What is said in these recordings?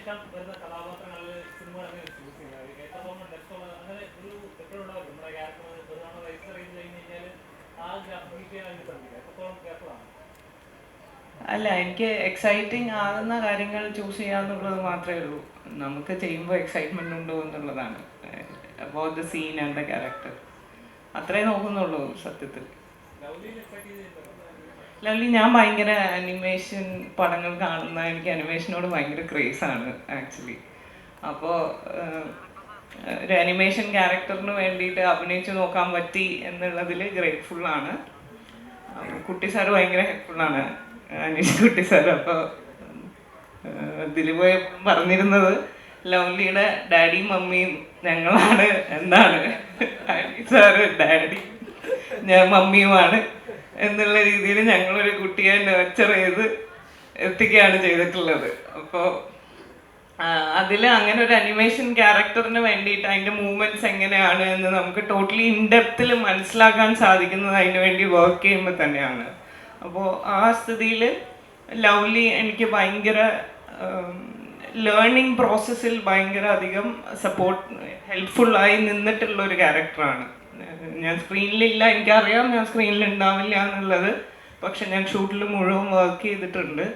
ശേഷം വരുന്ന കഥാപാത്രങ്ങളിൽ cinema choose ചെയ്യുന്നത് എത്രത്തോളം ഡെപ്ത് ഉള്ള അങ്ങനെ ഒരു എപ്പോഴും ഉണ്ടാവും നമ്മുടെ ക്യാരക്ടർ ഒരു തവണ രജിസ്റ്റർ ചെയ്ത് കഴിഞ്ഞ് കഴിഞ്ഞാൽ ആ മീറ്റ് ചെയ്യാൻ ശ്രമിക്കുക എത്രത്തോളം കെയർഫുൾ അല്ല എനിക്ക് എക്സൈറ്റിംഗ് ആകുന്ന കാര്യങ്ങൾ ചൂസ് ചെയ്യാന്നുള്ളത് മാത്രമേ ഉള്ളൂ. നമുക്ക് ചെയ്യുമ്പോൾ എക്സൈറ്റ്മെന്റ് ഉണ്ടോ എന്നുള്ളതാണ്. About the scene and the character അത്രേ നോക്കുന്നുള്ളൂ സത്യത്തിൽ. ലവ്ലി ഞാൻ ഭയങ്കര അനിമേഷൻ പടങ്ങൾ കാണുന്ന എനിക്ക് അനിമേഷനോട് ഭയങ്കര ക്രേസാണ് ആക്ച്വലി അപ്പോൾ ഒരു അനിമേഷൻ ക്യാരക്ടറിന് വേണ്ടിയിട്ട് അഭിനയിച്ച് നോക്കാൻ പറ്റി എന്നുള്ളതിൽ അപ്പൊ കുട്ടി സാറ് ഭയങ്കര ഹെൽപ്ഫുള്ളാണ് അനീഷ് കുട്ടി സാർ അപ്പോൾ ദിലീപ് പറഞ്ഞിരുന്നത് ലവ്ലിയുടെ ഡാഡിയും മമ്മിയും ഞങ്ങളാണ് എന്താണ് സാറ് ഡാഡി ഞാൻ മമ്മിയുമാണ്. എന്നുള്ള രീതിയിൽ ഞങ്ങളൊരു കുട്ടിയെ നർച്ചർ ചെയ്ത് എത്തിക്കുകയാണ് ചെയ്തിട്ടുള്ളത്. അപ്പോൾ അതിൽ അങ്ങനെ ഒരു അനിമേഷൻ ക്യാരക്ടറിന് വേണ്ടിയിട്ട് അതിന്റെ മൂവ്മെന്റ്സ് എങ്ങനെയാണ് എന്ന് നമുക്ക് ടോട്ടലി ഇൻഡെപ്തിൽ മനസ്സിലാക്കാൻ സാധിക്കുന്നത് അതിന് വേണ്ടി വർക്ക് ചെയ്യുമ്പോൾ തന്നെയാണ്. അപ്പോൾ ആ സ്ഥിതിയിൽ ലവ്ലി എനിക്ക് ഭയങ്കര ലേണിംഗ് പ്രോസസ്സിൽ ഭയങ്കര അധികം സപ്പോർട്ട് ഹെൽപ്ഫുള്ളായി നിന്നിട്ടുള്ള ഒരു ക്യാരക്ടറാണ് ഞാൻ സ്ക്രീനിലില്ല എനിക്കറിയാം ഞാൻ സ്ക്രീനിൽ ഉണ്ടാവില്ല എന്നുള്ളത്. പക്ഷെ ഞാൻ ഷൂട്ടിൽ മുഴുവൻ വർക്ക് ചെയ്തിട്ടുണ്ട്.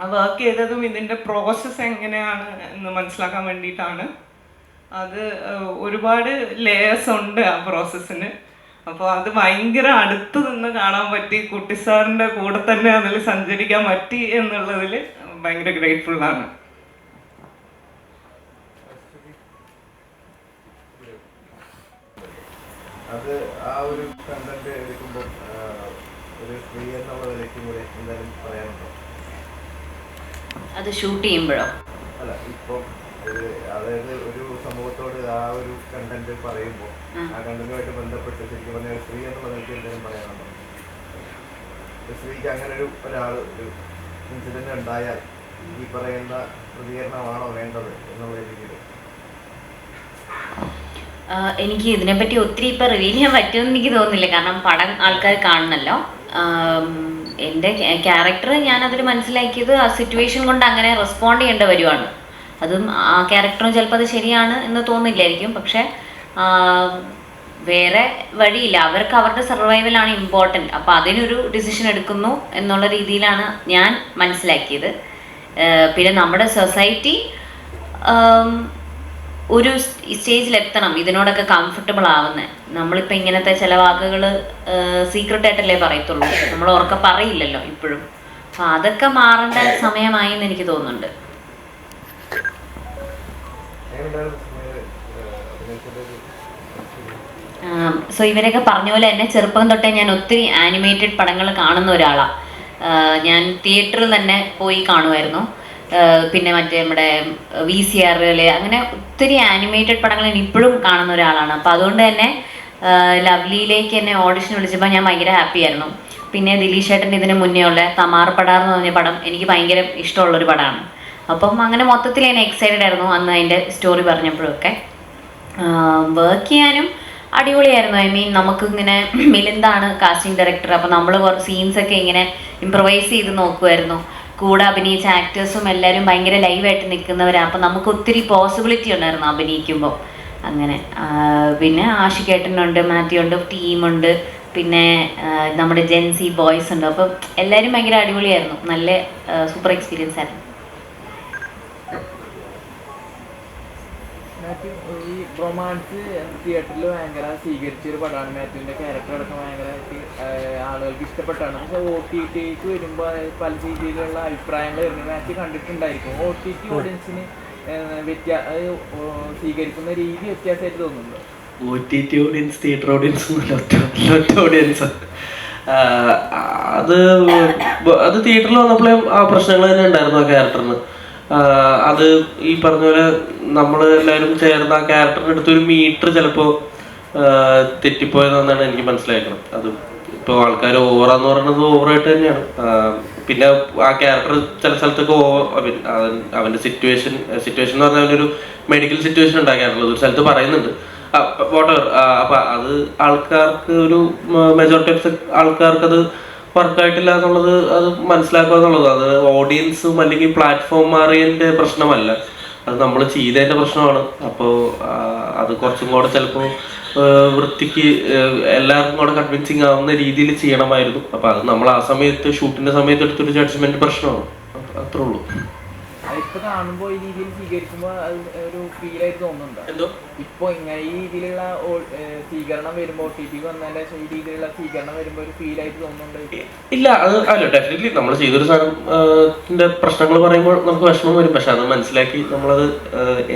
ആ വർക്ക് ചെയ്തതും ഇതിന്റെ പ്രോസസ്സ് എങ്ങനെയാണ് എന്ന് മനസ്സിലാക്കാൻ വേണ്ടിയിട്ടാണ്. അത് ഒരുപാട് ലേയേഴ്സ് ഉണ്ട് ആ പ്രോസസ്സിന് അപ്പോൾ അത് ഭയങ്കര അടുത്ത് നിന്ന് കാണാൻ പറ്റി. കുട്ടി സാറിന്റെ കൂടെ തന്നെ അതിൽ സഞ്ചരിക്കാൻ പറ്റി എന്നുള്ളതിൽ ഭയങ്കര ഗ്രേറ്റ്ഫുൾ ആണ് അത് ആ ഒരു കണ്ടന്റ് എടുക്കുമ്പോൾ ഒരു സ്ത്രീ എന്നുള്ള നിലയ്ക്കും കൂടെ എന്തായാലും പറയാനുണ്ടോ? അത് ഷൂട്ട് ചെയ്യുമ്പോഴോ? അല്ല ഇപ്പം ഒരു അതായത് ഒരു സമൂഹത്തോട് ആ ഒരു കണ്ടന്റ് പറയുമ്പോൾ ആ. കണ്ടന്റുമായിട്ട് ബന്ധപ്പെട്ട് ശരിക്കും പറഞ്ഞാൽ സ്ത്രീ എന്നുള്ള നിലയ്ക്ക് എന്തെങ്കിലും പറയാനുണ്ടോ? സ്ത്രീക്ക് അങ്ങനെ ഒരു ഒരാൾ ഒരു ഇൻസിഡന്റ് ഉണ്ടായാൽ ഈ പറയുന്ന പ്രതികരണമാണോ വേണ്ടത് എന്നുള്ള രീതിയിൽ? എനിക്ക് ഇതിനെപ്പറ്റി ഒത്തിരി ഇപ്പം റിവീൽ ചെയ്യാൻ പറ്റുമെന്ന് എനിക്ക് തോന്നുന്നില്ല. കാരണം പടം ആൾക്കാർ കാണണമല്ലോ എന്റെ ക്യാരക്ടർ ഞാൻ അതിൽ മനസ്സിലാക്കിയത് ആ സിറ്റുവേഷൻ കൊണ്ട് അങ്ങനെ റെസ്പോണ്ട് ചെയ്യേണ്ട വരുവാണ്. അതും ആ ക്യാരക്ടറും ചിലപ്പോൾ അത് ശരിയാണ് എന്ന് തോന്നില്ലായിരിക്കും പക്ഷെ വേറെ വഴിയില്ല. അവർക്ക് അവരുടെ സർവൈവലാണ് ഇമ്പോർട്ടന്റ് അപ്പോൾ അതിനൊരു ഡിസിഷൻ എടുക്കുന്നു എന്നുള്ള രീതിയിലാണ് ഞാൻ മനസ്സിലാക്കിയത്. പിന്നെ നമ്മുടെ സൊസൈറ്റി ഒരു സ്റ്റേജിൽ എത്തണം ഇതിനോടൊക്കെ കംഫർട്ടബിൾ ആവുന്നത് നമ്മളിപ്പോൾ ഇങ്ങനത്തെ ചില വാക്കുകൾ സീക്രട്ട് ആയിട്ടല്ലേ പറയത്തുള്ളൂ. നമ്മൾ ഉറക്കെ പറയില്ലല്ലോ ഇപ്പോഴും. അപ്പം അതൊക്കെ മാറേണ്ട സമയമായി എന്ന് എനിക്ക് തോന്നുന്നുണ്ട്. സോ ഇവരൊക്കെ പറഞ്ഞ പോലെ തന്നെ ചെറുപ്പം തൊട്ടേ ഞാൻ ഒത്തിരി ആനിമേറ്റഡ് പടങ്ങൾ കാണുന്ന ഒരാളാണ് ഞാൻ തിയേറ്ററിൽ തന്നെ പോയി കാണുമായിരുന്നു. പിന്നെ മറ്റേ നമ്മുടെ വി സി ആറുകൾ അങ്ങനെ ഒത്തിരി ആനിമേറ്റഡ് പടങ്ങൾ ഞാൻ ഇപ്പോഴും കാണുന്ന ഒരാളാണ്. അപ്പോൾ അതുകൊണ്ട് തന്നെ ലവ്ലിയിലേക്ക് എന്നെ ഓഡിഷൻ വിളിച്ചപ്പോൾ ഞാൻ ഭയങ്കര ഹാപ്പി ആയിരുന്നു. പിന്നെ ദിലീഷ് ചേട്ടന്റെ ഇതിന് മുന്നേ ഉള്ള തമാർ പടാർ എന്ന് പറഞ്ഞ പടം എനിക്ക് ഭയങ്കര ഇഷ്ടമുള്ളൊരു പടമാണ് അപ്പം അങ്ങനെ മൊത്തത്തിൽ ഞാൻ എക്സൈറ്റഡ് ആയിരുന്നു അന്ന് അതിന്റെ സ്റ്റോറി പറഞ്ഞപ്പോഴൊക്കെ. വർക്ക് ചെയ്യാനും അടിപൊളിയായിരുന്നു. ഐ മീൻ നമുക്ക് ഇങ്ങനെ മിലിന്താണ് കാസ്റ്റിംഗ് ഡയറക്ടർ അപ്പോൾ നമ്മൾ കുറച്ച് സീൻസ് ഒക്കെ ഇങ്ങനെ ഇമ്പ്രവൈസ് ചെയ്ത് നോക്കുമായിരുന്നു കൂടെ അഭിനയിച്ച ആക്ടേഴ്സും എല്ലാവരും ഭയങ്കര ലൈവായിട്ട് നിൽക്കുന്നവരാണ് അപ്പം നമുക്ക് ഒത്തിരി പോസിബിലിറ്റി ഉണ്ടായിരുന്നു അഭിനയിക്കുമ്പോൾ അങ്ങനെ പിന്നെ ആഷിക്കേട്ടനുണ്ട് മാത്യു ഉണ്ട് ടീമുണ്ട് പിന്നെ നമ്മുടെ ജെൻസി ബോയ്സ് ഉണ്ട്. അപ്പം എല്ലാവരും ഭയങ്കര അടിപൊളിയായിരുന്നു. നല്ല സൂപ്പർ എക്സ്പീരിയൻസ് ആയിരുന്നു മാത്യു ഈ റൊമാൻസ് തിയേറ്ററിൽ ഭയങ്കര സ്വീകരിച്ച ഒരു പടമാണ് മാത്യുവിന്റെ ക്യാരക്ടർ അടക്കം ഭയങ്കരമായിട്ട് ആളുകൾക്ക് ഇഷ്ടപ്പെട്ടാണ്. പക്ഷെ ഒ ടി ടിക്ക് വരുമ്പോൾ പല രീതിയിലുള്ള അഭിപ്രായങ്ങൾ വരുന്നത് മാത്യു കണ്ടിട്ടുണ്ടായിരിക്കും. ഒ ടി ടി ഓഡിയൻസിന് വ്യത്യാ സ്വീകരിക്കുന്ന രീതി വ്യത്യാസമായിട്ട് തോന്നുന്നുണ്ടോ. O T T audience theatre audience ഒറ്റ ഓഡിയൻസ് അത് അത് തിയേറ്ററിൽ വന്നപ്പോഴേ ആ പ്രശ്നങ്ങൾ തന്നെ ഉണ്ടായിരുന്നു ആ ക്യാരക്ടറിന് അത് ഈ പറഞ്ഞ പോലെ നമ്മൾ എല്ലാവരും ചേർന്ന് ആ ക്യാരക്ടറിന് ഒരു മീറ്റർ ചിലപ്പോൾ തെറ്റിപ്പോയതെന്നാണ് എനിക്ക് മനസ്സിലാക്കണം അത് ഇപ്പോൾ ആൾക്കാർ ഓവറാന്ന് പറയുന്നത് ഓവറായിട്ട് തന്നെയാണ്. പിന്നെ ആ ക്യാരക്ടർ ചില സ്ഥലത്തൊക്കെ ഓവർ അവന്റെ സിറ്റുവേഷൻ സിറ്റുവേഷൻ എന്ന് പറഞ്ഞാൽ ഒരു മെഡിക്കൽ സിറ്റുവേഷൻ ഉണ്ടാക്കാറുള്ളത്. ഒരു സ്ഥലത്ത് പറയുന്നുണ്ട്. വാട്ടർ അപ്പം അത് ആൾക്കാർക്ക് ഒരു മെജോറിറ്റി ഓഫ് ആൾക്കാർക്ക് അത് വർക്കായിട്ടില്ല എന്നുള്ളത് അത് മനസ്സിലാക്കുക എന്നുള്ളത് അത് ഓഡിയൻസും അല്ലെങ്കിൽ പ്ലാറ്റ്ഫോം മാറിയതിന്റെ പ്രശ്നമല്ല. അത് നമ്മൾ ചെയ്തതിന്റെ പ്രശ്നമാണ്. അപ്പോൾ അത് കുറച്ചും കൂടെ ചിലപ്പോൾ വൃത്തിക്ക് എല്ലാവർക്കും കൂടെ കൺവിൻസിങ് ആവുന്ന രീതിയിൽ ചെയ്യണമായിരുന്നു. അപ്പോൾ അത് നമ്മൾ ആ സമയത്ത് ഷൂട്ടിന്റെ സമയത്ത് എടുത്തൊരു ജഡ്ജ്മെന്റ് പ്രശ്നമാണ്. അത്രേ ഉള്ളൂ. ഇപ്പൊ കാണുമ്പോ ഈ രീതിയിൽ സ്വീകരിക്കുമ്പോ അത് ഒരു ഫീലായിട്ട് തോന്നുന്നുണ്ട് തോന്നുന്നുണ്ടോ? എന്തോ? ഇപ്പൊ ഇങ്ങനെ ഈ രീതിയിലുള്ള സ്വീകരണം വരുമ്പോ ടി ടി വന്നതിന്റെ ശേഷം ഈ രീതിയിലുള്ള സ്വീകരണം വരുമ്പോ ഒരു ഫീലായിട്ട് തോന്നുന്നുണ്ടോ ഇല്ല അത് അല്ല ഡെഫിനറ്റ്ലി നമ്മൾ ചെയ്തൊരു സാധനത്തിന്റെ പ്രശ്നങ്ങൾ പറയുമ്പോൾ നമുക്ക് വിഷമം വരും. പക്ഷെ അത് മനസ്സിലാക്കി നമ്മളത്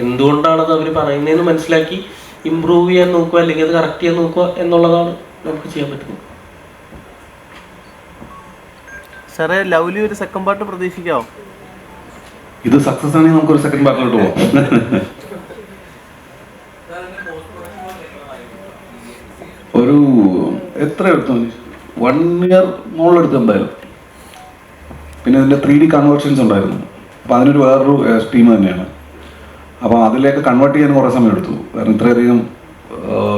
എന്തുകൊണ്ടാണത് അവർ പറയുന്നതെന്ന് മനസ്സിലാക്കി ഇമ്പ്രൂവ് ചെയ്യാൻ നോക്കുക അല്ലെങ്കിൽ അത് കറക്റ്റ് ചെയ്യാൻ നോക്കുക എന്നുള്ളതാണ് നമുക്ക് ചെയ്യാൻ പറ്റുന്നത്. സാറേ ലവ്ലി ഒരു സെക്കൻഡ് പാർട്ട് പ്രതീക്ഷിക്കാവോ? ഇത് സക്സസ് ആണെങ്കിൽ നമുക്ക് ഒരു സെക്കൻഡ് പാർട്ടിലോട്ട് പോകാം ഒരു എത്ര എടുത്തു വൺ ഇയർ മുകളിലെടുത്ത് എന്തായാലും. പിന്നെ ഇതിന്റെ ത്രീ ഡി കൺവേർഷൻസ് ഉണ്ടായിരുന്നു. അപ്പോൾ അതിനൊരു വേറൊരു ടീം തന്നെയാണ്. അപ്പോൾ അതിലേക്ക് കൺവേർട്ട് ചെയ്യാൻ കുറേ സമയം എടുത്തു. കാരണം ഇത്രയധികം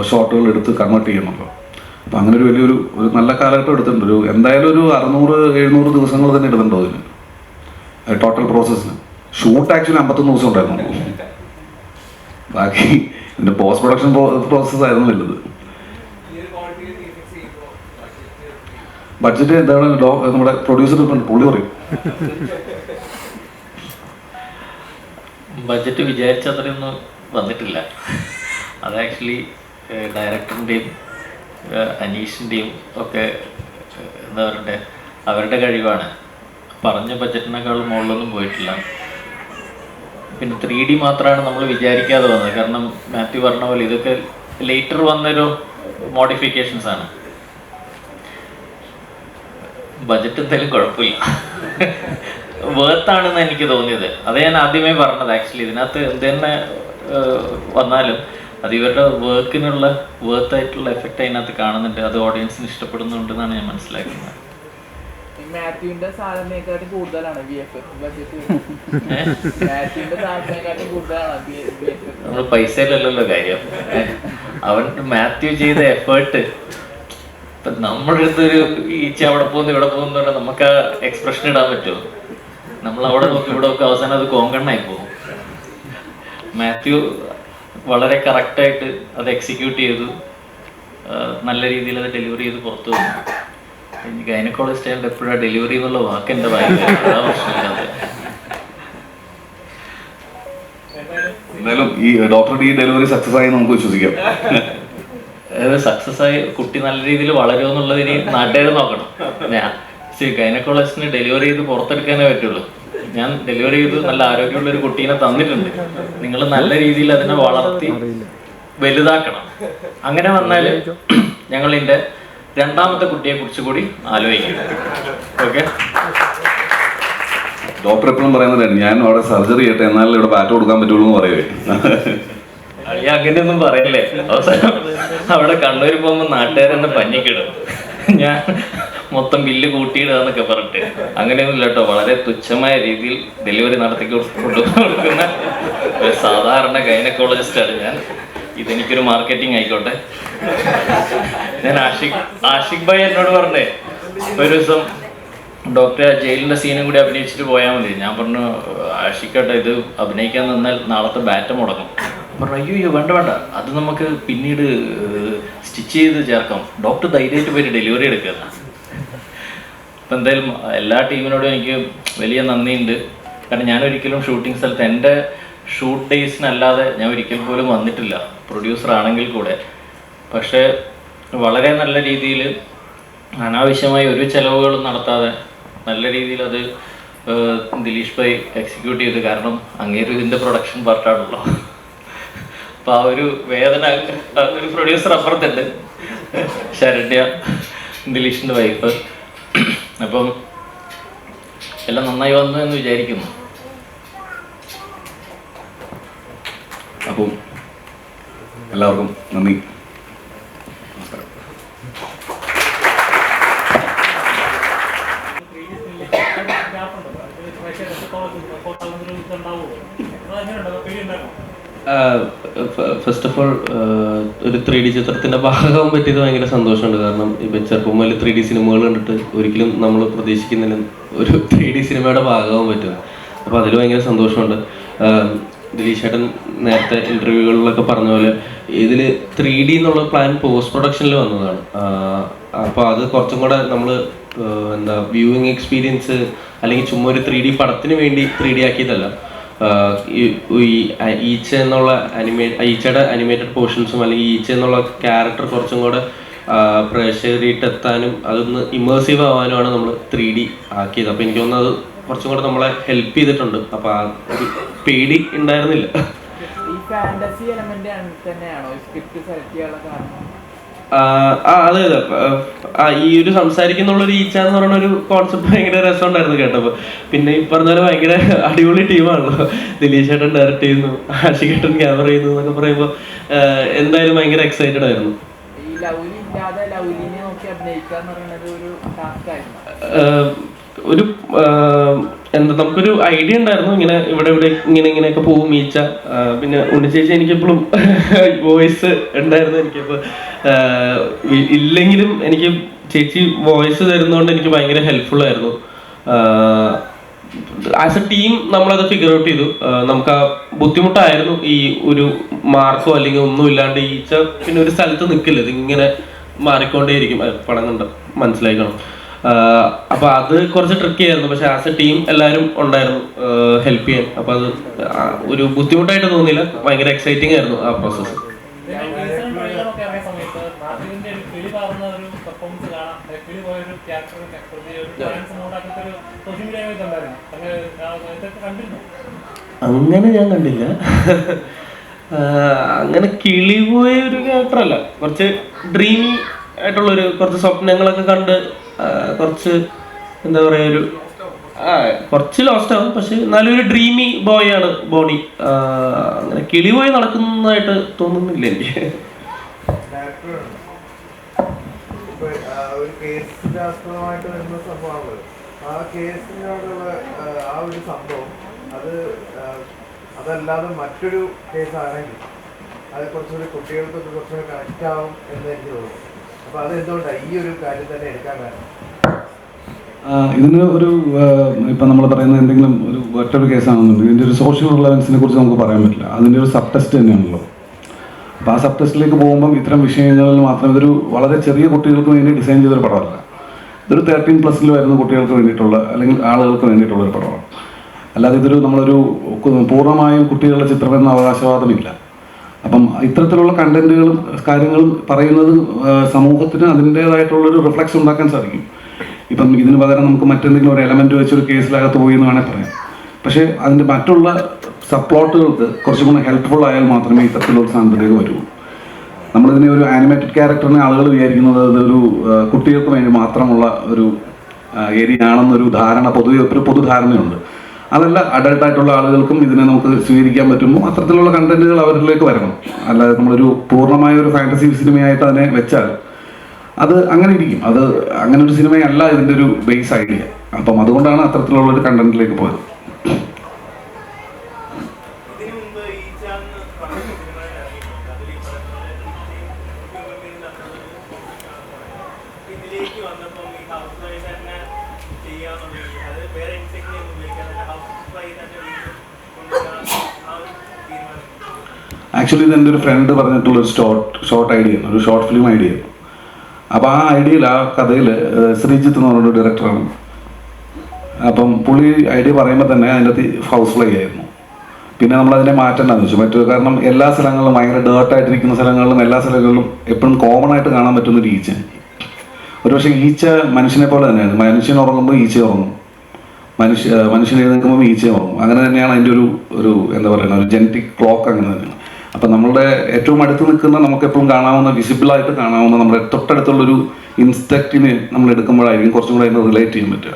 ഷോട്ടുകൾ എടുത്ത് കൺവേർട്ട് ചെയ്യണമല്ലോ അപ്പം അങ്ങനെ ഒരു വലിയൊരു ഒരു നല്ല കാലഘട്ടം എടുത്തിട്ടുണ്ട്. ഒരു എന്തായാലും ഒരു അറുന്നൂറ് എഴുന്നൂറ് ദിവസങ്ങൾ തന്നെ എടുത്തിട്ടുണ്ടോ അതിന്? ടോട്ടൽ പ്രോസസ്സിന് ഷൂട്ട് ആക്ച്വലി അമ്പത്തൊന്ന് ദിവസം ഉണ്ടായിരുന്നു. ബാക്കി ഇതിന്റെ പോസ്റ്റ് പ്രൊഡക്ഷൻ പ്രോസസ്സ് ആയിരുന്നു വലുത്. ബഡ്ജറ്റ് എന്താണ്? നമ്മുടെ പ്രൊഡ്യൂസർ പുള്ളി പറയും. ബഡ്ജറ്റ് വിചാരിച്ച അത്രയൊന്നും വന്നിട്ടില്ല. അത് ആക്ച്വലി ഡയറക്ടറിന്റെയും അനീഷിന്റെയും ഒക്കെ എന്താ പറയണ്ടേ അവരുടെ കഴിവാണ്. പറഞ്ഞ ബഡ്ജറ്റിനേക്കാളും മുകളിലൊന്നും പോയിട്ടില്ല. പിന്നെ ത്രീ ഡി മാത്രമാണ് നമ്മൾ വിചാരിക്കാതെ വന്നത്. കാരണം മാത്യു പറഞ്ഞ പോലെ ഇതൊക്കെ ലേറ്റർ വന്നൊരു മോഡിഫിക്കേഷൻസ് ആണ്. ബജറ്റ് എന്തായാലും കുഴപ്പമില്ല. വേർത്താണെന്ന് എനിക്ക് തോന്നിയത്. അത് ഞാൻ ആദ്യമേ പറഞ്ഞത്. ആക്ച്വലി ഇതിനകത്ത് എന്ത് തന്നെ വന്നാലും അത് ഇവരുടെ വർക്കിനുള്ള വേർത്തായിട്ടുള്ള എഫക്റ്റ് അതിനകത്ത് കാണുന്നുണ്ട്. അത് ഓഡിയൻസിന് ഇഷ്ടപ്പെടുന്നുണ്ടെന്നാണ് ഞാൻ മനസ്സിലാക്കുന്നത്. മാത്യുവിന്റെ സാധനത്തെക്കാട്ടും കൂടുതലാണ് ബി എഫ് മാത്യുവിന്റെ സാധനത്തെക്കാട്ടും കൂടുതലാണ് ബി എഫ് നമ്മൾ പൈസയിലല്ലല്ലോ കാര്യം. അവൻ മാത്യു ചെയ്ത എഫേർട്ട് ഇപ്പൊ നമ്മുടെ അടുത്തൊരു ഈച്ച അവിടെ പോകുന്നു ഇവിടെ പോകുന്നു നമുക്ക് ആ എക്സ്പ്രഷൻ ഇടാൻ പറ്റുമോ? നമ്മൾ അവിടെ നോക്കി ഇവിടെ നോക്കി അവസാനം അത് കോങ്കണ്ണായി പോകും. മാത്യു വളരെ കറക്റ്റായിട്ട് അത് എക്സിക്യൂട്ട് ചെയ്തു. നല്ല രീതിയിൽ അത് ഡെലിവറി ചെയ്ത് പുറത്തു വന്നു. എനിക്ക് ഗൈനക്കോളജിസ്റ്റ് ആയിട്ട് എപ്പോഴാണ് ഡെലിവറി എന്നുള്ള വാക്ക് എന്റെ എന്തായാലും ഈ ഡോക്ടർ ഈ ഡെലിവറി സക്സസ് ആയി നമുക്ക് വിശ്വസിക്കാം. അതായത് സക്സസ് ആയി? കുട്ടി നല്ല രീതിയിൽ വളരുമോ എന്നുള്ളതിന് നാട്ടുകാർ നോക്കണം. ഞാൻ ഗൈനക്കോളജിസ്റ്റിന് ഡെലിവറി ചെയ്ത് പുറത്തെടുക്കാനേ പറ്റുള്ളൂ. ഞാൻ ഡെലിവറി ചെയ്ത് നല്ല ആരോഗ്യമുള്ള ഒരു കുട്ടീനെ തന്നിട്ടുണ്ട്. നിങ്ങൾ നല്ല രീതിയിൽ അതിനെ വളർത്തി വലുതാക്കണം. അങ്ങനെ വന്നാൽ ഞങ്ങൾ ഇതിന്റെ രണ്ടാമത്തെ കുട്ടിയെ കുറിച്ച് കൂടി ആലോചിക്കുന്നത് ഓക്കെ ഡോക്ടർ എപ്പോഴും പറയുന്നത് ഞാൻ അവിടെ സർജറി ചെയ്യട്ടെ എന്നാലും ഇവിടെ ബാറ്റ് കൊടുക്കാൻ പറ്റുള്ളൂ എന്ന് പറയുവേ. അങ്ങനെയൊന്നും പറയല്ലേ. അവസാനം അവിടെ കണ്ണൂർ പോകുമ്പോൾ നാട്ടുകാരെന്നെ പഞ്ഞിക്കിടും. ഞാൻ മൊത്തം ബില്ല് കൂട്ടിയിടുക പറഞ്ഞിട്ട്. അങ്ങനെയൊന്നും ഇല്ല കേട്ടോ. വളരെ തുച്ഛമായ രീതിയിൽ ഡെലിവറി നടത്തി കൊടുക്കുന്ന ഒരു സാധാരണ ഗൈനക്കോളജിസ്റ്റാണ് ഞാൻ. ഇതെനിക്കൊരു മാർക്കറ്റിംഗ് ആയിക്കോട്ടെ. ഞാൻ ആഷിഖ് ആഷിഖ് ഭായി എന്നോട് പറഞ്ഞേ ഒരു ദിവസം ഡോക്ടർ ജയിലിന്റെ സീനും കൂടി അഭിനയിച്ചിട്ട് പോയാൽ മതി. ഞാൻ പറഞ്ഞു ആഷിക്കട്ടെ ഇത് അഭിനയിക്കാൻ നിന്നാൽ നാളത്തെ ബാറ്റ് മുടങ്ങും. പറഞ്ഞു അയ്യോ അയ്യോ വേണ്ട വേണ്ട. അത് നമുക്ക് പിന്നീട് സ്റ്റിച്ച് ചെയ്ത് ചേർക്കാം. ഡോക്ടർ ധൈര്യമായിട്ട് പോയിട്ട് ഡെലിവറി എടുക്കുക അപ്പം എന്തായാലും എല്ലാ ടീമിനോടും എനിക്ക് വലിയ നന്ദിയുണ്ട്. കാരണം ഞാൻ ഒരിക്കലും ഷൂട്ടിംഗ് സ്ഥലത്ത് എന്റെ ഷൂട്ട് ഡേയ്സിനല്ലാതെ ഞാൻ ഒരിക്കൽ പോലും വന്നിട്ടില്ല. പ്രൊഡ്യൂസർ ആണെങ്കിൽ കൂടെ. പക്ഷേ വളരെ നല്ല രീതിയിൽ അനാവശ്യമായി ഒരു ചെലവുകളും നടത്താതെ നല്ല രീതിയിൽ അത് ദിലീഷ് ഭായ് എക്സിക്യൂട്ട് ചെയ്തു. കാരണം അങ്ങേരും ഇതിന്റെ പ്രൊഡക്ഷൻ പാർട്ടാണല്ലോ അപ്പോൾ ആ ഒരു വേദന ഒരു പ്രൊഡ്യൂസർ അപ്പുറത്തുണ്ട്. ശരണ്യ ദിലീഷിന്റെ വൈഫ് അപ്പം എല്ലാം നന്നായി വന്നു എന്ന് വിചാരിക്കുന്നു. അപ്പം എല്ലാവർക്കും നന്ദി. ആഹ് ഫസ്റ്റ് ഓഫ് ഓൾ ഒരു ത്രീ ഡി ചിത്രത്തിന്റെ ഭാഗമാകാൻ പറ്റിയത് ഭയങ്കര സന്തോഷമുണ്ട് കാരണം ഇപ്പം ചെറുപ്പം മുതൽ ത്രീ ഡി സിനിമകൾ കണ്ടിട്ട് ഒരിക്കലും നമ്മൾ പ്രതീക്ഷിക്കുന്നില്ല ഒരു ത്രീ ഡി സിനിമയുടെ ഭാഗമാകാൻ പറ്റും അപ്പോൾ അതിൽ ഭയങ്കര സന്തോഷമുണ്ട്. ദിലീഷേട്ടൻ നേരത്തെ ഇന്റർവ്യൂകളിലൊക്കെ പറഞ്ഞ പോലെ ഇതിൽ ത്രീ ഡി എന്നുള്ള പ്ലാൻ പോസ്റ്റ് പ്രൊഡക്ഷനിൽ വന്നതാണ്. അപ്പോൾ അത് കുറച്ചും കൂടെ നമ്മൾ എന്താ വ്യൂവിങ് എക്സ്പീരിയൻസ് അല്ലെങ്കിൽ ചുമ്മാ ഒരു ത്രീ ഡി പടത്തിന് വേണ്ടി ത്രീ ഡി ആക്കിയതല്ല. ഈ ഈച്ച എന്നുള്ള അനിമേ ഈച്ചയുടെ അനിമേറ്റഡ് പോർഷൻസും അല്ലെങ്കിൽ ഈച്ച എന്നുള്ള ക്യാരക്ടർ കുറച്ചും കൂടെ പ്രേക്ഷകരിട്ടെത്താനും അതൊന്ന് ഇമേഴ്സീവ് ആവാനുമാണ് നമ്മൾ ത്രീ ഡി ആക്കിയത്. അപ്പോൾ എനിക്ക് തോന്നുന്നത് കുറച്ചും കൂടെ നമ്മളെ ഹെൽപ്പ് ചെയ്തിട്ടുണ്ട്. അപ്പൊ ആ ഒരു പേടി ഉണ്ടായിരുന്നില്ല. ഈ ഫാന്റസി എലമെന്റ് തന്നെയാണോ? സ്ക്രിപ്റ്റ് സെലക്ട് ചെയ്യാനുള്ള കാരണം? ആ അതെ അതെ. ആ ഈ ഒരു സംസാരിക്കുന്നുള്ള ഒരു ഈച്ച എന്ന് പറയുന്ന ഒരു കോൺസെപ്റ്റ് ഭയങ്കര രസമുണ്ടായിരുന്നു കേട്ടപ്പോ. പിന്നെ ഈ പറഞ്ഞ പോലെ ഭയങ്കര അടിപൊളി ടീമാണല്ലോ ദിലീഷ് ചേട്ടൻ ഡയറക്റ്റ് ചെയ്യുന്നു ആഷികേട്ടൻ ക്യാമറ ചെയ്യുന്നു എന്നൊക്കെ പറയുമ്പോൾ എന്തായാലും ഭയങ്കര എക്സൈറ്റഡ് ആയിരുന്നു. ഈ ലൗലി ഇല്ലാതെ ലൗലിനെ നോക്കി അഭിനയിക്കുക എന്ന് പറയുന്നത് ഒരു ടാസ്ക് ആയിരുന്നു. ഒരു എന്താ നമുക്കൊരു ഐഡിയ ഉണ്ടായിരുന്നു. ഇങ്ങനെ ഇവിടെ ഇവിടെ ഇങ്ങനെ ഇങ്ങനെയൊക്കെ പോകും മീച്ച. പിന്നെ ഉണ്ണിച്ചേച്ചി എനിക്കെപ്പോഴും വോയിസ് ഉണ്ടായിരുന്നു. എനിക്കിപ്പോൾ ഇല്ലെങ്കിലും എനിക്ക് ചേച്ചി വോയിസ് തരുന്നതുകൊണ്ട് എനിക്ക് ഭയങ്കര ഹെൽപ്ഫുൾ ആയിരുന്നു. ആസ് എ ടീം നമ്മളത് ഫിഗർ ഔട്ട് ചെയ്തു. നമുക്ക് ബുദ്ധിമുട്ടായിരുന്നു ഈ ഒരു മാർക്കോ അല്ലെങ്കിൽ ഒന്നും ഇല്ലാണ്ട് ഈച്ച പിന്നെ ഒരു സ്ഥലത്ത് നിൽക്കില്ല ഇതിങ്ങനെ മാറിക്കൊണ്ടേയിരിക്കും. പടം കണ്ട് മനസ്സിലാക്കണം ആഹ് അപ്പൊ അത് കുറച്ച് ട്രിക്കി ആയിരുന്നു പക്ഷെ ആസ് എ ടീം എല്ലാവരും ഉണ്ടായിരുന്നു ഹെൽപ്പ് ചെയ്യാൻ. അപ്പൊ അത് ഒരു ബുദ്ധിമുട്ടായിട്ട് തോന്നിയില്ല. ഭയങ്കര എക്സൈറ്റിംഗ് ആയിരുന്നു ആ ഉണ്ടായിരുന്നു അങ്ങനെ ഞാൻ കണ്ടില്ല. അങ്ങനെ കിളിപോയ ഒരു ക്യാരക്ടർ അല്ല. കുറച്ച് ഡ്രീമി ആയിട്ടുള്ള ഒരു കുറച്ച് സ്വപ്നങ്ങളൊക്കെ കണ്ട് കുറച്ച് എന്താ പറയുക ഒരു കുറച്ച് ലോസ്റ്റ് ആവും. പക്ഷെ നല്ലൊരു ഡ്രീമി ബോയ് ആണ് ബോണി. അങ്ങനെ കിളി പോയി നടക്കുന്നതായിട്ട് തോന്നുന്നില്ല എനിക്ക്. ഒരു കേസിന്റെ ആസ്പദമായിട്ട് അത് മറ്റൊരു കേസാണെങ്കിൽ അത് കുറച്ചുകൂടി കുട്ടികൾക്കൊക്കെ കുറച്ചുകൂടി കണക്റ്റ് ആവും എന്ന് എനിക്ക് തോന്നുന്നു. ഈ ഒരു തന്നെ എടുക്കാൻ കാരണം? ഇതിന് ഒരു ഇപ്പം നമ്മൾ പറയുന്ന എന്തെങ്കിലും ഒരു ഒറ്റൊരു കേസാണെന്നുണ്ടെങ്കിൽ ഇതിന്റെ ഒരു സോഷ്യൽ റിലവൻസിനെ കുറിച്ച് നമുക്ക് പറയാൻ പറ്റില്ല. അതിന്റെ ഒരു സബ് ടെസ്റ്റ് തന്നെയാണല്ലോ. അപ്പോൾ ആ സബ് ടെസ്റ്റിലേക്ക് പോകുമ്പം ഇത്തരം വിഷയങ്ങളിൽ മാത്രം ഇതൊരു വളരെ ചെറിയ കുട്ടികൾക്ക് വേണ്ടി ഡിസൈൻ ചെയ്തൊരു പടമല്ല. ഇതൊരു തേർട്ടീൻ പ്ലസ്സിൽ വരുന്ന കുട്ടികൾക്ക് വേണ്ടിയിട്ടുള്ള അല്ലെങ്കിൽ ആളുകൾക്ക് വേണ്ടിയിട്ടുള്ള ഒരു പടമാണ്. അല്ലാതെ ഇതൊരു നമ്മളൊരു പൂർണമായും കുട്ടികളുടെ ചിത്രമെന്ന അവകാശവാദമില്ല. അപ്പം ഇത്തരത്തിലുള്ള കണ്ടന്റുകളും കാര്യങ്ങളും പറയുന്നത് സമൂഹത്തിന് അതിന്റേതായിട്ടുള്ളൊരു റിഫ്ലക്ഷൻ ഉണ്ടാക്കാൻ സാധിക്കും. ഇപ്പം ഇതിന് പകരം നമുക്ക് മറ്റെന്തെങ്കിലും ഒരു എലമെന്റ് വെച്ചൊരു കേസിലകത്ത് പോയി എന്ന് വേണേൽ പറയാം. പക്ഷേ അതിന്റെ മറ്റുള്ള സപ്ലോട്ടുകൾക്ക് പ്ലോട്ടുകൾക്ക് കുറച്ചും കൂടെ ഹെൽപ്ഫുൾ ആയാൽ മാത്രമേ ഇത്തരത്തിലുള്ള സാധനത്തിലേക്ക് വരുള്ളൂ നമ്മളിതിനെ ഒരു ആനിമേറ്റഡ് ക്യാരക്ടറിനെ ആളുകൾ വിചാരിക്കുന്നത് ഇതൊരു ആ, കുട്ടികൾക്ക് വേണ്ടി മാത്രമുള്ള ഒരു ഏരിയ ആണെന്നൊരു ധാരണ പൊതുവെ ഒരു പൊതുധാരണയുണ്ട്. അതല്ല അഡൾട്ട് ആയിട്ടുള്ള ആളുകൾക്കും ഇതിനെ നമുക്ക് സ്വീകരിക്കാൻ പറ്റുമോ അത്തരത്തിലുള്ള കണ്ടന്റുകൾ അവരിലേക്ക് വരണം. അല്ലാതെ നമ്മളൊരു പൂർണമായ ഒരു ഫാന്റസി സിനിമയായിട്ട് അതിനെ വെച്ചാൽ അത് അങ്ങനെ ഇരിക്കും. അത് അങ്ങനെ ഒരു സിനിമയല്ല ഇതിന്റെ ഒരു ബേസ് ഐഡിയ അപ്പം അതുകൊണ്ടാണ് അത്തരത്തിലുള്ള ഒരു കണ്ടന്റിലേക്ക് പോയത്. ആക്ച്വലി ഇത് എന്റെ ഒരു ഫ്രണ്ട് പറഞ്ഞിട്ടുള്ള ഒരു ഷോർട്ട് ഷോർട്ട് ഐഡിയ ഒരു ഷോർട്ട് ഫിലിം ഐഡിയ അപ്പോൾ ആ ഐഡിയയിൽ ആ കഥയിൽ ശ്രീജിത്ത് എന്ന് പറഞ്ഞൊരു ഡയറക്ടറാണ് അപ്പം പുള്ളി ഐഡിയ പറയുമ്പോൾ തന്നെ അതിന്റെ അകത്ത് ഹൗസ് ഫ്ലൈ ആയിരുന്നു. പിന്നെ നമ്മൾ അതിനെ മാറ്റേണ്ടതെന്ന് വെച്ചു. മറ്റു കാരണം എല്ലാ സ്ഥലങ്ങളിലും ഭയങ്കര ഡേർട്ടായിട്ടിരിക്കുന്ന സ്ഥലങ്ങളിലും എല്ലാ സ്ഥലങ്ങളിലും എപ്പോഴും കോമൺ ആയിട്ട് കാണാൻ പറ്റുന്ന ഒരു ഈച്ച. ഒരു പക്ഷേ ഈച്ച മനുഷ്യനെ പോലെ തന്നെയാണ്. മനുഷ്യൻ ഉറങ്ങുമ്പോൾ ഈച്ച ഉറങ്ങും. മനുഷ്യ മനുഷ്യനെ എഴുന്നേൽക്കുമ്പോൾ ഈച്ച ഉറങ്ങും. അങ്ങനെ തന്നെയാണ് അതിന്റെ ഒരു ഒരു എന്താ പറയുക ഒരു ജനറ്റിക് ക്ലോക്ക് അങ്ങനെ തന്നെയാണ്. അപ്പം നമ്മളുടെ ഏറ്റവും അടുത്ത് നിൽക്കുന്ന നമുക്ക് എപ്പോഴും കാണാവുന്ന വിസിബിളായിട്ട് കാണാവുന്ന നമ്മുടെ തൊട്ടടുത്തുള്ളൊരു ഇൻസ്പെക്റ്റിന് നമ്മൾ എടുക്കുമ്പോഴായിരിക്കും കുറച്ചും കൂടെ അതിനെ റിലേറ്റ് ചെയ്യാൻ പറ്റുക.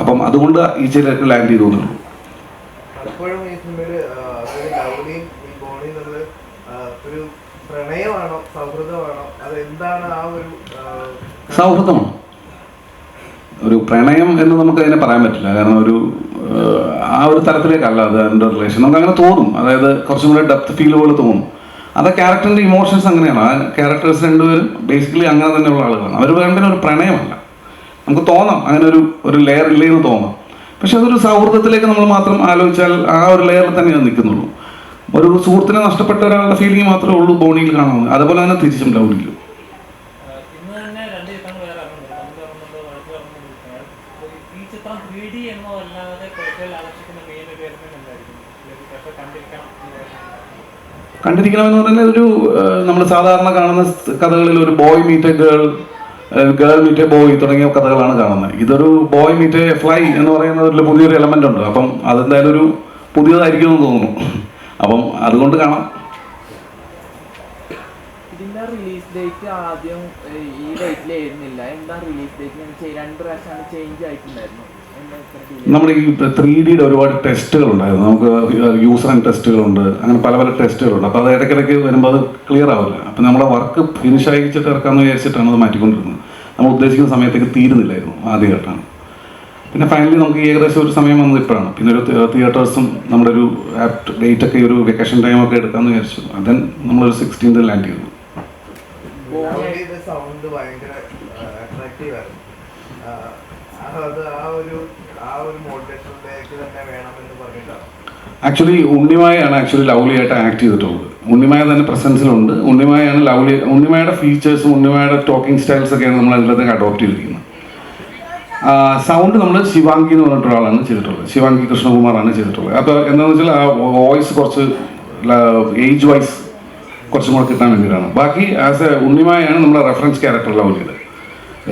അപ്പം അതുകൊണ്ട് ഈ ഈച്ചയിലേക്ക് ലാൻഡ് ചെയ്തു എന്നുള്ളൂ. പലപ്പോഴും ഈ ലൗലിയും ബോണി ഒരു പ്രണയമാണോ സൗഹൃദമാണോ അത് എന്താണ് ആ ഒരു സൗഹൃദമാണ്? ഒരു പ്രണയം എന്ന് നമുക്ക് അതിനെ പറയാൻ പറ്റില്ല. കാരണം ഒരു ഒരു തരത്തിലേക്കല്ല അത് എന്റെ റിലേഷൻ നമുക്ക് അങ്ങനെ തോന്നും. അതായത് കുറച്ചും കൂടെ ഡെപ്ത് ഫീൽ പോലെ തോന്നും. അത് ക്യാരക്ടറിന്റെ ഇമോഷൻസ് അങ്ങനെയാണ്. ആ ക്യാരക്ടേഴ്സ് രണ്ടുപേരും ബേസിക്കലി അങ്ങനെ തന്നെയുള്ള ആളുകളാണ്. അവർ വേണ്ട ഒരു പ്രണയമല്ല. നമുക്ക് തോന്നാം. അങ്ങനെ ഒരു ഒരു ലെയർ ഇല്ലേ എന്ന് തോന്നാം. പക്ഷെ അതൊരു സൗഹൃദത്തിലേക്ക് നമ്മൾ മാത്രം ആലോചിച്ചാൽ ആ ഒരു ലെയറിൽ തന്നെയാണ് നിൽക്കുന്നുള്ളൂ. ഒരു സുഹൃത്തിനെ നഷ്ടപ്പെട്ട ഒരാളുടെ ഫീലിംഗ് മാത്രമേ ഉള്ളൂ ബോണിയിൽ കാണാവുന്നത് അതുപോലെ തന്നെ തിരിച്ചും ലൗലിയിലും ചിത്രം ത്രീ ഡി എന്നോ അല്ലാതെ ആകർഷിക്കുന്ന മെയിൻ ഒരു കണ്ടിരിക്കണം എന്ന് പറഞ്ഞാൽ ഒരു നമ്മൾ സാധാരണ കാണുന്ന കഥകളിൽ ഒരു boy meet girl girl meet boy തുടങ്ങിയ കഥകളാണ് കാണുന്നത്. ഇതൊരു ബോയ് മീറ്റ് ഫ്ലൈ എന്ന് പറയുന്നതിൽ പുതിയൊരു എലമെന്റ് ഉണ്ട്. അപ്പം അതെന്തായാലും ഒരു പുതിയതായിരിക്കും എന്ന് തോന്നുന്നു. അപ്പം അതുകൊണ്ട് കാണാം ഇതിന്റെ റിലീസ് ഡേറ്റ് ആദ്യം ഈ ഡേറ്റിലായിരുന്നില്ല എന്താ റിലീസ് ഡേറ്റ് രണ്ട് പ്രാവശ്യമാണ് ചേഞ്ച് ആയിട്ടുണ്ടായിരുന്നു? നമ്മുടെ ഈ ത്രീ ഡിയുടെ ഒരുപാട് ടെസ്റ്റുകൾ ഉണ്ടായിരുന്നു. നമുക്ക് യൂസർ ആൻഡ് ടെസ്റ്റുകളുണ്ട് അങ്ങനെ പല പല ടെസ്റ്റുകളുണ്ട് അപ്പോൾ അത് ഇടയ്ക്കിടയ്ക്ക് വരുമ്പോൾ അത് ക്ലിയർ ആവില്ല. അപ്പോൾ നമ്മളെ വർക്ക് ഫിനിഷ് അയച്ചിട്ട് ഇറക്കാമെന്ന് വിചാരിച്ചിട്ടാണ് അത് മാറ്റിക്കൊണ്ടിരുന്നത്. നമ്മൾ ഉദ്ദേശിക്കുന്ന സമയത്തേക്ക് തീരുന്നില്ലായിരുന്നു ആദ്യമായിട്ടാണ് പിന്നെ ഫൈനലി നമുക്ക് ഏകദേശം ഒരു സമയം വന്നത് ഇപ്പോഴാണ്. പിന്നെ ഒരു തിയേറ്റേഴ്സും നമ്മുടെ ഒരു ആപ്റ്റ് ഡേറ്റ് ഒക്കെ ഒരു വെക്കേഷൻ ടൈമൊക്കെ എടുക്കാമെന്ന് വിചാരിച്ചു. അതൻ നമ്മളൊരു സിക്സ്റ്റീൻത് ലാൻഡ് ചെയ്തു. സൗണ്ട് ഭയങ്കര അട്രാക്റ്റീവ് ആയിരുന്നു. അത് ആ ഒരു ആ ഒരു മോട്ടിവേഷനിലേക്ക് തന്നെ വേണമെന്ന് പറഞ്ഞിട്ടാണ്. ആക്ച്വലി ഉണ്ണിമായാണ് ആക്ച്വലി ലൗലിയായിട്ട് ആക്ട് ചെയ്തിട്ടുള്ളത്. ഉണ്ണിമായ തന്നെ പ്രസൻസിലുണ്ട് ഉണ്ണിമായാണ് ലൗലി ഉണ്ണിമായുടെ ഫീച്ചേഴ്സും ഉണ്ണിമായുടെ ടോക്കിംഗ് സ്റ്റൈൽസ് ഒക്കെയാണ് നമ്മൾ എല്ലാത്തേക്ക് അഡോപ്റ്റ് ചെയ്തിരിക്കുന്നത്. സൗണ്ട് നമ്മൾ ശിവാംഗി എന്ന് പറഞ്ഞിട്ട് ഒരാളാണ് ചെയ്തിട്ടുള്ളത്. ശിവാംഗി കൃഷ്ണകുമാറാണ് ചെയ്തിട്ടുള്ളത്. അപ്പോൾ എന്താണെന്ന് വെച്ചാൽ ആ വോയിസ് കുറച്ച് ഏജ് വൈസ് കുറച്ചും കൂടെ കിട്ടാൻ വേണ്ടിയിട്ടാണ്. ബാക്കി ആസ് എ ഉണ്ണിമായാണ് നമ്മുടെ റെഫറൻസ് ക്യാരക്ടർ ലവ്ലിയുടെ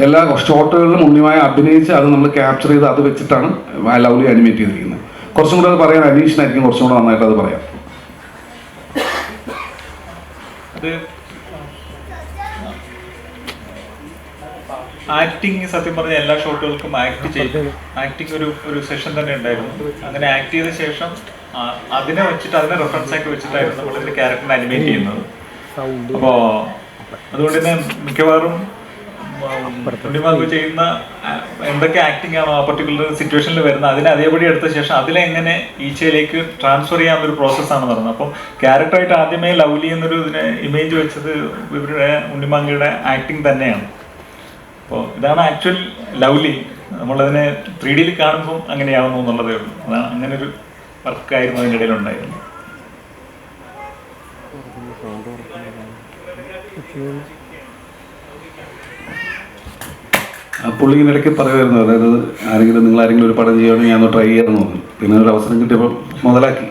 എല്ലാ ഷോട്ടുകളിലും ഉണ്ണിമായ അഭിനയിച്ച് അത് നമ്മൾ ക്യാപ്ചർ ചെയ്ത് അത് വെച്ചിട്ടാണ് ആ ലവ്ലി അനിമേറ്റ് ചെയ്തിരിക്കുന്നത്. കുറച്ചും കൂടെ അത് പറയാൻ അനീഷിനായിരിക്കും കുറച്ചും കൂടെ നന്നായിട്ട് അത് പറയാം. ആക്ടിങ് സത്യം പറഞ്ഞ എല്ലാ ഷോട്ടുകൾക്കും ആക്ട് ചെയ്തു ആക്ടിങ് ഒരു ഒരു സെഷൻ തന്നെ ഉണ്ടായിരുന്നു. അങ്ങനെ ആക്ട് ചെയ്ത ശേഷം അതിനെ വെച്ചിട്ട് അതിനെ റെഫറൻസ് ആക്കി വെച്ചിട്ടായിരുന്നു നമ്മൾ ഇതിന്റെ ക്യാരക്ടറിനെ അനിമേറ്റ് ചെയ്യുന്നത്. അപ്പോ അതുകൊണ്ട് തന്നെ മിക്കവാറും ചെയ്യുന്ന എന്തൊക്കെ ആക്ടിംഗ് ആണോ ആ പർട്ടിക്കുലർ സിറ്റുവേഷനിൽ വരുന്നത് അതിനെ അതേപടി എടുത്ത ശേഷം അതിലെങ്ങനെ ഈച്ചയിലേക്ക് ട്രാൻസ്ഫർ ചെയ്യാൻ ഒരു പ്രോസസ്സാണ് നടന്നത്. അപ്പം ക്യാരക്ടറായിട്ട് ആദ്യമേ ലവ്ലി എന്നൊരു ഇതിനെ ഇമേജ് വെച്ചത് ഇവരുടെ ഉണ്ണിമാങ്കയുടെ ആക്ടിങ് തന്നെയാണ്. അപ്പോൾ ഇതാണ് ആക്ച്വൽ ലവ്ലി നമ്മളതിനെ ത്രീ ഡിയിൽ കാണുമ്പോൾ അങ്ങനെയാവുന്നു എന്നുള്ളതേ ഉള്ളൂ. അതാണ് അങ്ങനെ ഒരു വർക്കായിരുന്നു ഉണ്ടായിരുന്നത് ആ പുള്ളി ഇങ്ങനെ ഇടയ്ക്ക് പറയുമായിരുന്നു അതായത് ആരെങ്കിലും നിങ്ങൾ ആരെങ്കിലും ഒരു പടം ചെയ്യുകയാണെങ്കിൽ ഞാനൊന്ന് ട്രൈ ചെയ്യാമെന്ന് തോന്നുന്നു പിന്നെ ഒരു അവസരം കിട്ടിയപ്പോൾ മുതലാക്കി.